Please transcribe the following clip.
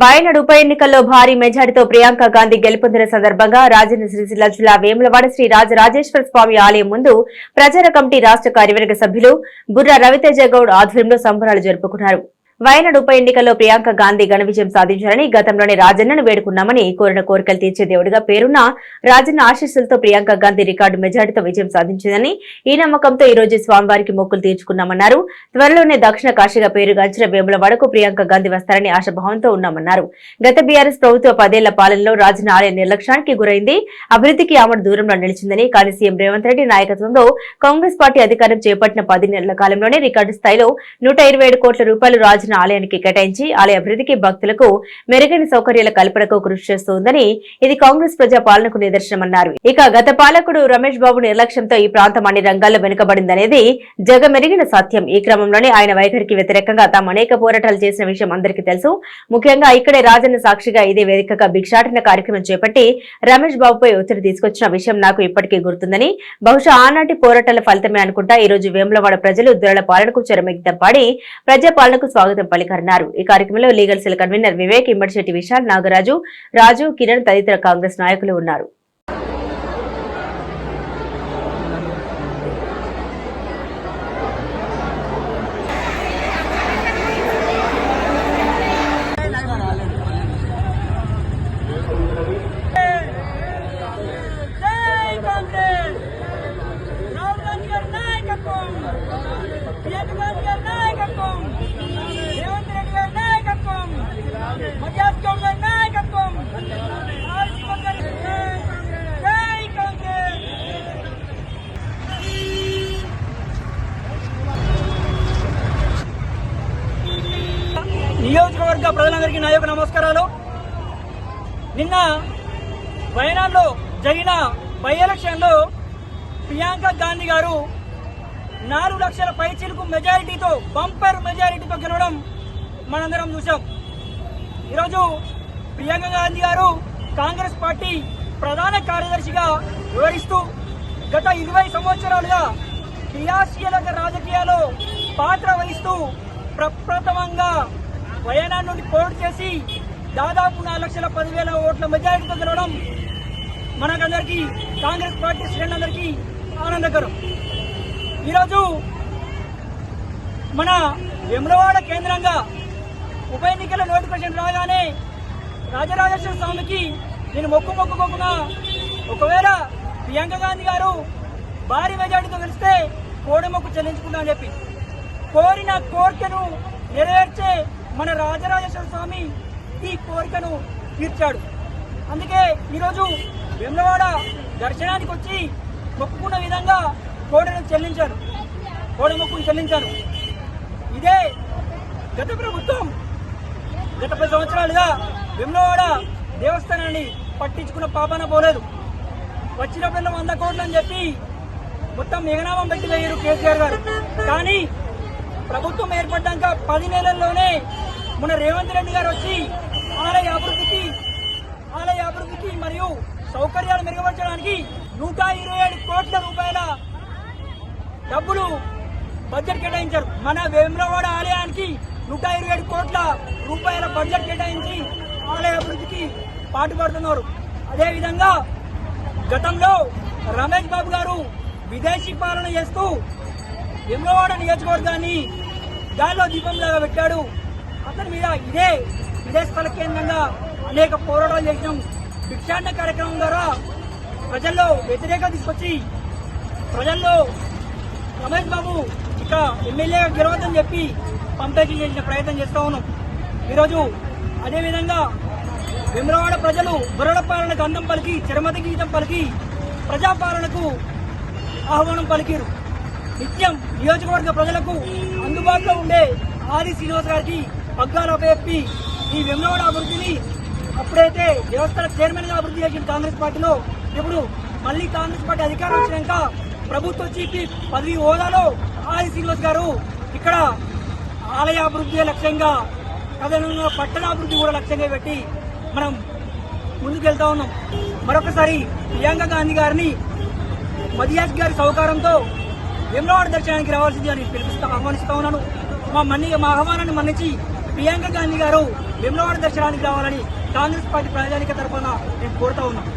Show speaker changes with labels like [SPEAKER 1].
[SPEAKER 1] బయనాడు ఉప ఎన్నికల్లో భారీ మెజారిటీతో ప్రియాంక గాంధీ గెలుపొందిన సందర్భంగా రాజన్న సిరిసిల్ల జిల్లా వేములవాడ శ్రీ రాజరాజేశ్వర స్వామి ఆలయం ముందు ప్రచార కమిటీ రాష్ట్ర కార్యవర్గ సభ్యులు బుర్ర రవితేజ గౌడ్ ఆధ్వర్యంలో సంబరాలు జరుపుకున్నారు. వయనాడు ఉప ఎన్నికల్లో ప్రియాంక గాంధీ ఘన విజయం సాధించారని గతంలోనే రాజన్నను వేడుకున్నామని కోరిన కోరికలు తీర్చే దేవుడిగా పేరున్న రాజన్న ఆశీస్సులతో ప్రియాంక గాంధీ రికార్డు మెజార్టీతో విజయం సాధించిందని ఈ నమ్మకంతో ఈ రోజు స్వామివారికి మొక్కులు తీర్చుకున్నామన్నారు. త్వరలోనే దక్షిణ కాశీగా పేరుగాంచిన వేములవాడకు ప్రియాంక గాంధీ వస్తారని ఆశాభావంతో ఉన్నామన్నారు. గత బీఆర్ఎస్ ప్రభుత్వ పదేళ్ళ పాలనలో రాజన్న ఆలయ నిర్లక్ష్యానికి గురైంది. అభివృద్ధికి ఆమె దూరంలో నిలిచిందని కానీ సీఎం రేవంత్ రెడ్డి నాయకత్వంలో కాంగ్రెస్ పార్టీ అధికారం చేపట్టిన పది నెలల కాలంలోనే రికార్డు స్థాయిలో నూట కోట్ల రూపాయలు రాజు రాజన్న ఆలయానికి కేటాయించి ఆలయ అభివృద్ధికి భక్తులకు మెరుగైన సౌకర్యాల కల్పనకు కృషి చేస్తోందని ఇది కాంగ్రెస్ ప్రజా పాలనకు నిదర్శనమన్నారు. ఇక గత పాలకుడు రమేష్ బాబు నిర్లక్ష్యంతో ఈ ప్రాంతం అన్ని రంగాల్లో వెనుకబడిందనేది జగమెరిగిన సత్యం. ఈ క్రమంలోనే ఆయన వైఖరికి వ్యతిరేకంగా తాము అనేక పోరాటాలు చేసిన విషయం అందరికీ తెలుసు. ముఖ్యంగా ఇక్కడే రాజన్న సాక్షిగా ఇదే వేదికగా భిక్షాటన కార్యక్రమం చేపట్టి రమేష్ బాబుపై ఒత్తిడి తీసుకొచ్చిన విషయం నాకు ఇప్పటికీ గుర్తుందని బహుశా ఆనాటి పోరాటాల ఫలితమే అనుకుంటా ఈ రోజు వేములవాడ ప్రజలు దురల పాలనకు చెరమిగ్ధం పాడి ప్రజా పాలనకు స్వాగతం పలికన్నారు. ఈ కార్యక్రమంలో legal cell convener Vivek Immadisetty Vishal Nagaraju Raju Kiran తదితర కాంగ్రెస్ నాయకులు ఉన్నారు
[SPEAKER 2] జై కాంగ్రెస్ రాహుల్ గాంధీ గారి నాయకత్వం ప్రియాంక గాంధీ గారి నాయకత్వం రేవంత్ రెడ్డి గారి నాయకత్వం మధ్యాస్ గౌడ్ గారి నాయకత్వం ఆర్సీ గారి జై కాంగ్రెస్ నియోజకవర్గ ప్రజలందరికీ నా యొక్క నమస్కారాలు. నిన్న వయనాడులో జరిగిన బై ఎలక్షన్లో ప్రియాంక గాంధీ గారు నాలుగు లక్షల పైచీలకు మెజారిటీతో బంపర్ మెజారిటీతో గెలవడం మనందరం చూసాం ఈరోజు ప్రియాంక గాంధీ గారు కాంగ్రెస్ పార్టీ ప్రధాన కార్యదర్శిగా వివరిస్తూ గత ఇరవై సంవత్సరాలుగా క్రియాశీలక రాజకీయాల్లో పాత్ర వహిస్తూ ప్రప్రథమంగా వయనాడు నుండి పోటీ చేసి దాదాపు నాలుగు లక్షల పదివేల ఓట్ల మెజారిటీతో గెలవడం మనకందరికీ కాంగ్రెస్ పార్టీ శ్రేణులందరికీ ఆనందకరం. ఈరోజు మన వెమ్రవాడ కేంద్రంగా ఉప ఎన్నికల నోటిఫికేషన్ రాగానే రాజరాజేశ్వర స్వామికి నేను మొక్కు మొక్కుకోకుండా ఒకవేళ ప్రియాంక గాంధీ గారు భారీ మెజార్టీతో గెలిస్తే కోడి మొక్కు చెల్లించుకుంటా అని చెప్పి కోరిన కోరికను నెరవేర్చే మన రాజరాజేశ్వర స్వామి ఈ కోరికను తీర్చాడు. అందుకే ఈరోజు వెమ్లవాడ దర్శనానికి వచ్చి మొక్కుకున్న విధంగా కోడను చెల్లించాను కోడి మొక్కును చెల్లించాను ఇదే గత ప్రభుత్వం గత పది సంవత్సరాలుగా వెమ్లవాడ దేవస్థానాన్ని పట్టించుకున్న పాపన పోలేదు. వచ్చినప్పుడల్లా వంద కోట్లు అని చెప్పి మొత్తం మేఘనామం పెట్టి వేయరు కేసీఆర్ గారు. కానీ ప్రభుత్వం ఏర్పడ్డాక పది నెలల్లోనే మన రేవంత్ రెడ్డి గారు వచ్చి ఆలయ అభివృద్ధికి ఆలయ అభివృద్ధికి మరియు సౌకర్యాలు మెరుగుపరచడానికి నూట ఇరవై ఏడు కోట్ల రూపాయల డబ్బులు బడ్జెట్ కేటాయించారు. మన వేములవాడ ఆలయానికి నూట ఇరవై ఏడు కోట్ల రూపాయల బడ్జెట్ కేటాయించి ఆలయ అభివృద్ధికి పాటుపడుతున్నారు. అదేవిధంగా గతంలో రమేష్ బాబు గారు విదేశీ పాలన చేస్తూ వేములవాడ నియోజకవర్గాన్ని గాల్లో దీపంలాగా పెట్టాడు. అతని మీద ఇదే ఇదే స్థల కేంద్రంగా అనేక పోరాటాలు చేసినాం. భిక్షాన్న కార్యక్రమం ద్వారా ప్రజల్లో వ్యతిరేకత తీసుకొచ్చి ప్రజల్లో రమేష్ బాబు ఇక ఎమ్మెల్యేగా గెలవద్దని చెప్పి పంపేసి చేసిన ప్రయత్నం చేస్తూ ఉన్నాం. ఈరోజు అదేవిధంగా విమ్రవాడ ప్రజలు బురడ పాలనకు పలికి చిరమతి గీతం పలికి ప్రజాపాలనకు ఆహ్వానం పలికిరు. నిత్యం నియోజకవర్గ ప్రజలకు అందుబాటులో ఉండే ఆది శ్రీనివాస్ గారికి పగ్గాలు అప్పచెప్పి ఈ వెమ్లవాడ అభివృద్ధిని అప్పుడైతే వ్యవస్థల చైర్మన్గా అభివృద్ధి చేసిన కాంగ్రెస్ పార్టీలో ఇప్పుడు మళ్ళీ కాంగ్రెస్ పార్టీ అధికారం వచ్చినాక ప్రభుత్వ చీఫ్ పదవి హోదాలో ఆది శ్రీనివాస్ గారు ఇక్కడ ఆలయ అభివృద్ధి లక్ష్యంగా అదేవిధంగా పట్టణాభివృద్ధి కూడా లక్ష్యంగా పెట్టి మనం ముందుకెళ్తా ఉన్నాం. మరొకసారి ప్రియాంక గాంధీ గారిని మదియాస్ గారి సహకారంతో వేములవాడ దర్శనానికి రావాల్సింది అని పిలిపిస్తా ఆహ్వానిస్తా ఉన్నాను. మా మన్ని మా ఆహ్వానాన్ని మన్నించి ప్రియాంక గాంధీ గారు విమలవాడ దర్శనానికి రావాలని కాంగ్రెస్ పార్టీ ప్రజానిక తరఫున నేను కోరుతా ఉన్నాను.